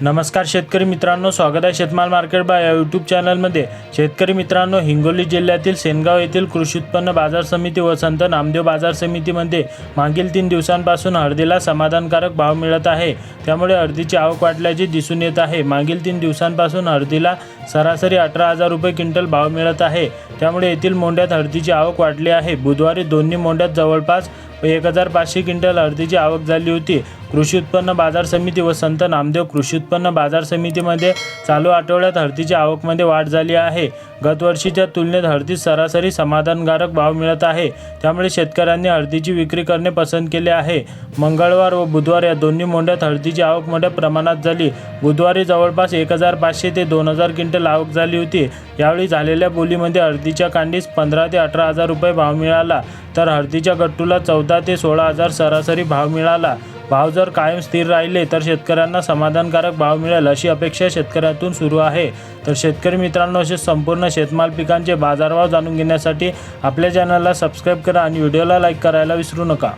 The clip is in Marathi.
नमस्कार शेतकरी मित्रांनो स्वागत आहे शेतमाल मार्केट बाय या यूट्यूब चॅनलमध्ये. शेतकरी मित्रांनो हिंगोली जिल्ह्यातील सेनगाव येथील कृषी उत्पन्न बाजार समिती व संत नामदेव बाजार समितीमध्ये मागील तीन दिवसांपासून हळदीला समाधानकारक भाव मिळत आहे. त्यामुळे हळदीची आवक वाढल्याचे दिसून येत आहे. मागील तीन दिवसांपासून हळदीला सरासरी अठरा हजार रुपये क्विंटल भाव मिळत आहे. त्यामुळे येथील मोंड्यात हळदीची आवक वाढली आहे. बुधवारी दोन्ही मोंड्यात जवळपास एक हजार पाचशे क्विंटल हळदीची आवक झाली होती. कृषी उत्पन्न बाजार समिती व संत नामदेव कृषी उत्पन्न बाजार समितीमध्ये चालू आठवड्यात हळदीच्या आवकमध्ये वाढ झाली आहे. गतवर्षीच्या तुलनेत हळदीत सरासरी समाधानकारक भाव मिळत आहे. त्यामुळे शेतकऱ्यांनी हळदीची विक्री करणे पसंत केले आहे. मंगळवार व बुधवार या दोन्ही मोंड्यात हळदीची आवक मोठ्या प्रमाणात झाली. बुधवारी जवळपास एक हजार पाचशे ते दोन हजार क्विंटल आवक झाली होती. यावेळी झालेल्या बोलीमध्ये हळदीच्या कांडीस पंधरा ते अठरा हजार रुपये भाव मिळाला. तर हळदीच्या गट्टूला चौदा ते सोळा हजार सरासरी भाव मिळाला. भाव जर कायम स्थिर राहिले तर शेतकऱ्यांना समाधानकारक भाव मिळेल अशी अपेक्षा शेतकऱ्यातून सुरू आहे. तर शेतकरी मित्रांनो असे संपूर्ण शेतमाल पिकांचे बाजारभाव जाणून घेण्यासाठी आपल्या चॅनलला सबस्क्राईब करा आणि व्हिडिओला लाईक करायला विसरू नका.